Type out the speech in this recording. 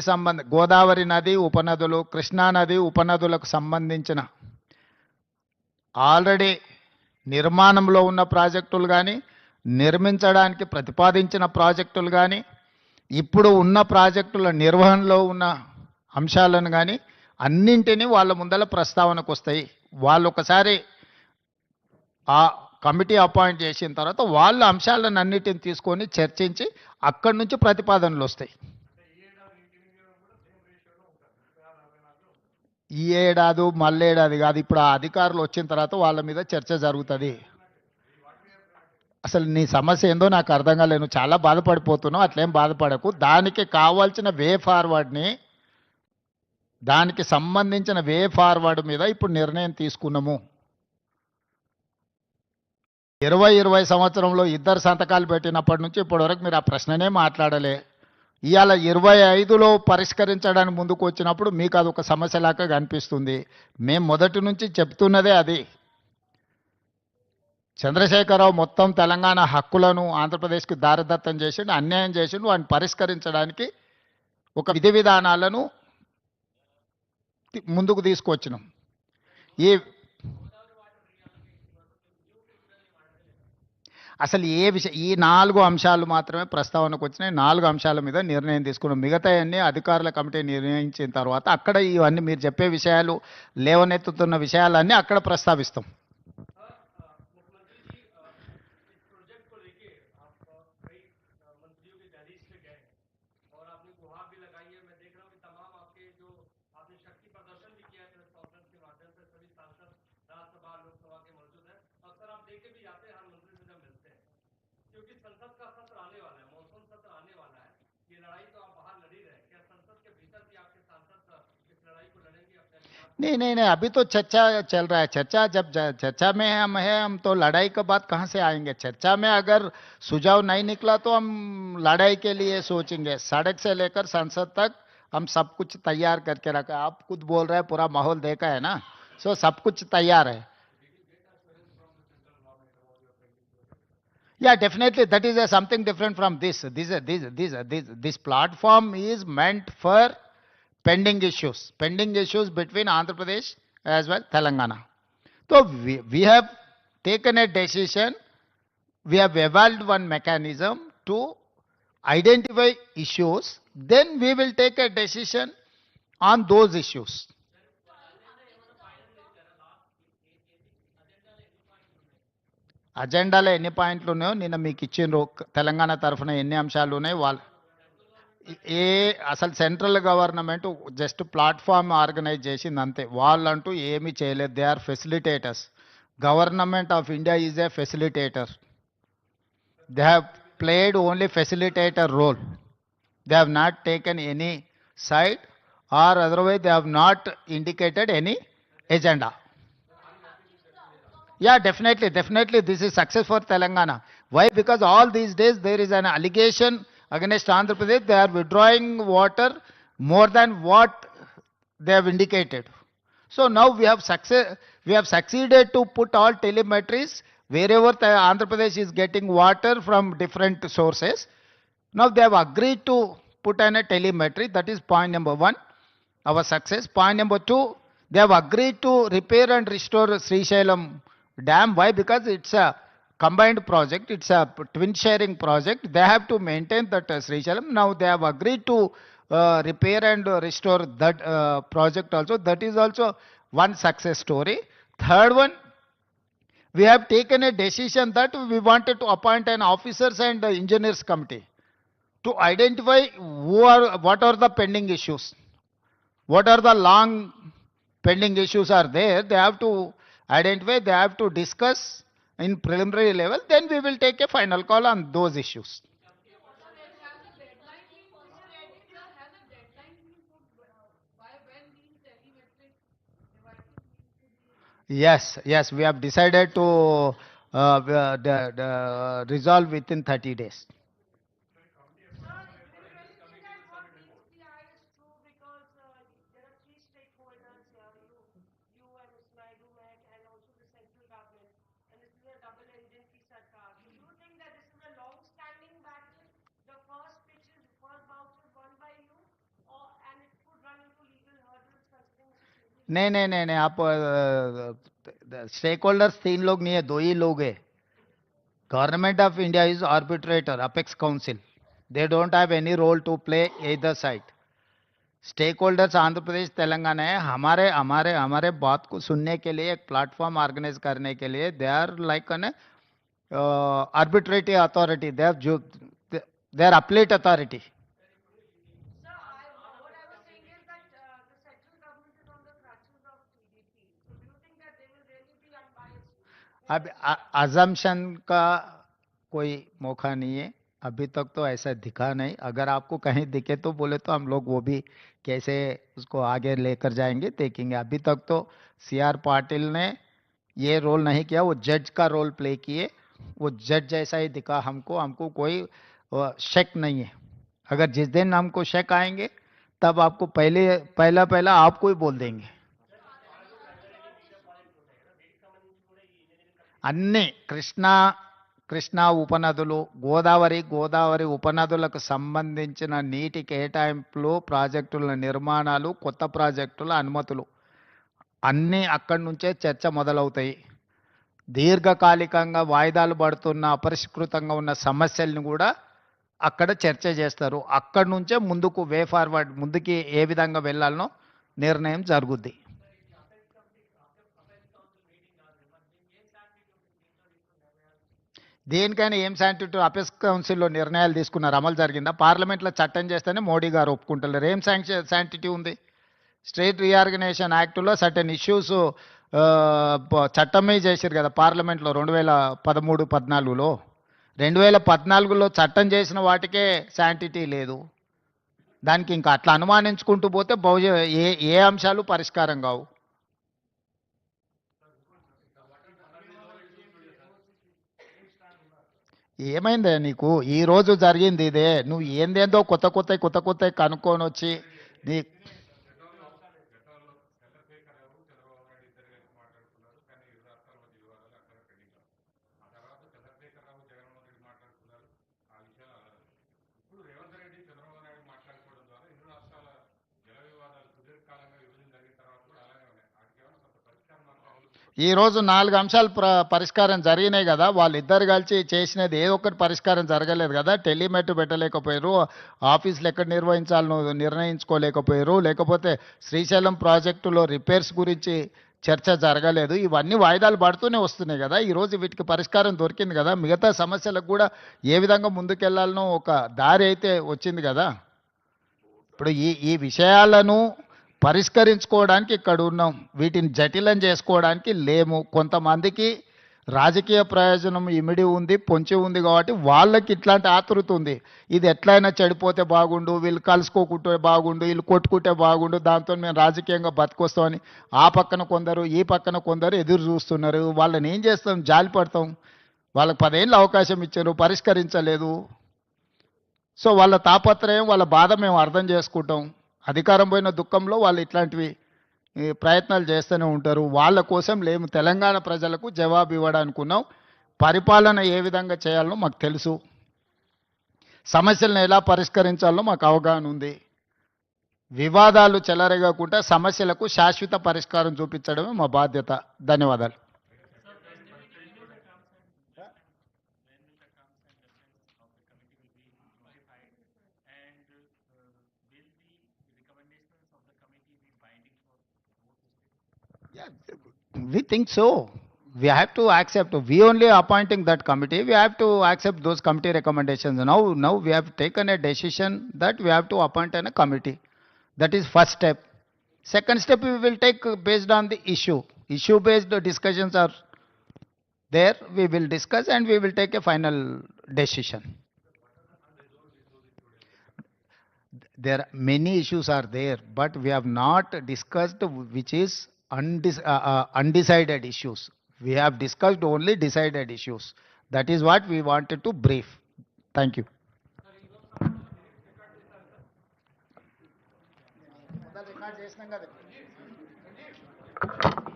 సంబంధ గోదావరి నది ఉపనదులు కృష్ణా నది ఉపనదులకు సంబంధించిన ఆల్రెడీ నిర్మాణంలో ఉన్న ప్రాజెక్టులు కానీ నిర్మించడానికి ప్రతిపాదించిన ప్రాజెక్టులు కానీ ఇప్పుడు ఉన్న ప్రాజెక్టుల నిర్వహణలో ఉన్న అంశాలను కానీ అన్నింటినీ వాళ్ళ ముందల ప్రస్తావనకు వస్తాయి. వాళ్ళు ఒకసారి ఆ కమిటీ అపాయింట్ చేసిన తర్వాత వాళ్ళ అంశాలను అన్నిటిని తీసుకొని చర్చించి అక్కడి నుంచి ప్రతిపాదనలు వస్తాయి. ఈ ఏడాది మళ్ళేడాది కాదు ఇప్పుడు ఆ అధికారులు వచ్చిన తర్వాత వాళ్ళ మీద చర్చ జరుగుతుంది. అసలు నీ సమస్య ఏందో నాకు అర్థం కాలేదు. చాలా బాధపడిపోతున్నావు అట్లేం బాధపడకు. దానికి కావాల్సిన వే ఫార్వర్డ్ని దానికి సంబంధించిన వే ఫార్వర్డ్ మీద ఇప్పుడు నిర్ణయం తీసుకున్నాము. ఇరవై ఇరవై సంవత్సరంలో ఇద్దరు సంతకాలు పెట్టినప్పటి నుంచి ఇప్పటివరకు మీరు ఆ ప్రశ్ననే మాట్లాడలే. ఇవాళ ఇరవై ఐదులో పరిష్కరించడానికి ముందుకు వచ్చినప్పుడు మీకు అది ఒక సమస్యలాగా కనిపిస్తుంది. మేము మొదటి నుంచి చెప్తున్నదే అది. చంద్రశేఖరరావు మొత్తం తెలంగాణ హక్కులను ఆంధ్రప్రదేశ్కి దారదత్తం చేసిండు అన్యాయం చేసిండు వాటిని పరిష్కరించడానికి ఒక విధి విధానాలను ముందుకు తీసుకొచ్చినాం. ఈ అసలు ఏ విషయం ఈ నాలుగు అంశాలు మాత్రమే ప్రస్తావనకు వచ్చినాయి. నాలుగు అంశాల మీద నిర్ణయం తీసుకున్నాం. మిగతాయన్నీ అధికారుల కమిటీ నిర్ణయించిన తర్వాత అక్కడ ఇవన్నీ మీరు చెప్పే విషయాలు లేవనెత్తుతున్న విషయాలన్నీ అక్కడ ప్రస్తావిస్తాం. क्योंकि संसद का सत्र आने वाला है सत्र आने वाला है। ये लड़ाई तो आप बाहर लड़ रहे क्या संसद के भीतर भी आपके सांसद इस लड़ाई को लड़ेंगे नहीं? नहीं नहीं अभी तो चर्चा चल रहा है। चर्चा, जब चर्चा में हम है, हम तो लड़ाई के बाद कहाँ से आएँगे? चर्चा में अगर सुझाव नहीं निकला तो हम लड़ाई के लिए सोचेंगे। सड़क से लेकर संसद तक हम सब कुछ तैयार करके रखा। आप खुद बोल रहे हैं, पूरा माहौल देखा है ना? सो सब कुछ तैयार है। Yeah, definitely. That is something different from this. This, this, this, this, this platform is meant for pending issues, pending issues between Andhra Pradesh as well Telangana. So we, we have taken a decision. We have evolved one mechanism to identify issues. Then we will take a decision on those issues. అజెండాలో ఎన్ని పాయింట్లు ఉన్నాయో నిన్న మీకు ఇచ్చిండ్రు. తెలంగాణ తరఫున ఎన్ని అంశాలు ఉన్నాయి వాళ్ళ ఏ అసలు central government just platform organise చేసింది అంతే. వాళ్ళంటూ ఏమీ చేయలేదు. They are facilitators. Government of India is a facilitator. They have played only facilitator role. They have not taken any side or otherwise they have not indicated any agenda. Yeah, definitely, definitely. This is success for Telangana. Why? Because all these days there is an allegation against Andhra Pradesh. They are withdrawing water more than what they have indicated. So now we have success. We have succeeded to put all telemetries wherever the Andhra Pradesh is getting water from different sources. Now they have agreed to put in a telemetry. That is point number one. Our success. Point number two. They have agreed to repair and restore Sri Srisailam dam. Why? Because it's a combined project. It's a twin sharing project. They have to maintain that uh, Srisailam. Now they have agreed to uh, repair and restore that uh, project also. That is also one success story. Third one, we have taken a decision that we wanted to appoint an officers and engineers committee to identify who are what are the pending issues what are the long pending issues are there they have to identify they have to discuss in preliminary level then we will take a final call on those issues. Yes yes we have decided to uh, uh, the, the resolve within 30 days नहीं नहीं नहीं नहीं, आप stake holders तीन लोग नहीं है, दो ही लोग है। Government of India is arbitrator apex council they don't have any role to play इधर side stakeholders Andhra Pradesh Telangana है। हमारे हमारे हमारे बात को सुनने के लिए, एक प्लेटफॉर्म ऑर्गेनाइज करने के लिए they are like an arbitrative authority they are जो दे आर अपलेट अथॉरिटी अब अजम्पशन का कोई मौका नहीं है। अभी तक तो ऐसा दिखा नहीं। अगर आपको कहीं दिखे तो बोले तो हम लोग वो भी कैसे उसको आगे लेकर जाएँगे, देखेंगे। अभी तक तो सी आर पाटिल ने ये रोल नहीं किया, वो जज का रोल प्ले किए। वो जज जैसा ही दिखा हमको। हमको कोई शक नहीं है। अगर जिस दिन हमको शक आएँगे, तब आपको पहले पहला पहला आपको ही बोल देंगे। అన్ని కృష్ణా కృష్ణా ఉపనదులు గోదావరి గోదావరి ఉపనదులకు సంబంధించిన నీటి కేటాయింపులు ప్రాజెక్టుల నిర్మాణాలు కొత్త ప్రాజెక్టుల అనుమతులు. అన్నీ అక్కడి నుంచే చర్చ మొదలవుతాయి. దీర్ఘకాలికంగా వాయిదాలు పడుతున్న అపరిష్కృతంగా ఉన్న సమస్యల్ని కూడా అక్కడ చర్చ చేస్తారు. అక్కడి నుంచే ముందుకు వే ఫార్వర్డ్ ముందుకి ఏ విధంగా వెళ్ళాలనో నిర్ణయం జరుగుద్ది. దేనికైనా ఏం శాంక్టిటీ అపెస్ కౌన్సిల్లో నిర్ణయాలు తీసుకున్నారు అమలు జరిగిందా? పార్లమెంట్లో చట్టం చేస్తేనే మోడీ గారు ఒప్పుకుంటున్నారు ఏం శాంక్షన్ శాంక్టిటీ ఉంది? స్టేట్ రీఆర్గనైజేషన్ యాక్ట్లో సర్టెన్ ఇష్యూస్ చట్టమే చేశారు కదా పార్లమెంట్లో రెండు వేల పదమూడు పద్నాలుగులో. రెండు వేల పద్నాలుగులో చట్టం చేసిన వాటికే శాంటిటీ లేదు. దానికి ఇంకా అట్లా అనుమానించుకుంటూ పోతే బహుజ ఏ ఏ అంశాలు పరిష్కారం కావు. ఏమైందే నీకు? ఈ రోజు జరిగింది ఇదే. నువ్వు ఏందేందో కొత్త కొత్త కొత్త కొత్త కనుక్కొని వచ్చి నీ ఈరోజు నాలుగు అంశాలు ప్ర పరిష్కారం జరిగినాయి కదా. వాళ్ళిద్దరు కలిసి చేసినది ఏ ఒక్కటి పరిష్కారం జరగలేదు కదా. టెలిమెట్ పెట్టలేకపోయారు. ఆఫీసులు ఎక్కడ నిర్వహించాలనో నిర్ణయించుకోలేకపోయారు. లేకపోతే శ్రీశైలం ప్రాజెక్టులో రిపేర్స్ గురించి చర్చ జరగలేదు. ఇవన్నీ వాయిదాలు పడుతూనే వస్తున్నాయి కదా. ఈరోజు వీటికి పరిష్కారం దొరికింది కదా. మిగతా సమస్యలకు కూడా ఏ విధంగా ముందుకెళ్ళాలనో ఒక దారి అయితే వచ్చింది కదా. ఇప్పుడు ఈ ఈ విషయాలను పరిష్కరించుకోవడానికి ఇక్కడ ఉన్నాం. వీటిని జటిలం చేసుకోవడానికి లేము. కొంతమందికి రాజకీయ ప్రయోజనం ఇమిడి ఉంది పొంచి ఉంది కాబట్టి వాళ్ళకి ఇట్లాంటి ఆతృత ఉంది. ఇది ఎట్లయినా చెడిపోతే బాగుండు వీళ్ళు కలుసుకోకుంటే బాగుండు వీళ్ళు కొట్టుకుంటే బాగుండు దాంతో మేము రాజకీయంగా బతికొస్తామని ఆ పక్కన కొందరు ఈ పక్కన కొందరు ఎదురు చూస్తున్నారు. వాళ్ళని ఏం చేస్తాం? జాలి పడతాం. వాళ్ళకి పదేళ్ళు అవకాశం ఇచ్చారు పరిష్కరించలేదు. సో వాళ్ళ తాపత్రయం వాళ్ళ బాధ మేము అర్థం చేసుకుంటాం. అధికారం పోయిన దుఃఖంలో వాళ్ళు ఇట్లాంటివి ప్రయత్నాలు చేస్తూనే ఉంటారు. వాళ్ళ కోసం లేము తెలంగాణ ప్రజలకు జవాబు ఇవ్వడానికి ఉన్నాం పరిపాలన ఏ విధంగా చేయాలనో మాకు తెలుసు. సమస్యలను ఎలా పరిష్కరించాలో మాకు అవగాహన ఉంది. వివాదాలు చెలరేగకుండా సమస్యలకు శాశ్వత పరిష్కారం చూపించడమే మా బాధ్యత. ధన్యవాదాలు. Yeah, we think so. We have to accept, we only appointing that committee, we have to accept those committee recommendations. Now, now we have taken a decision that we have to appoint a committee. That is first step. Second step, we will take based on the issue. Issue-based discussions are there, we will discuss and we will take a final decision. there are many issues are there but we have not discussed which is undis- uh, uh, undecided issues. We have discussed only decided issues. That is what we wanted to brief. Thank you. Thank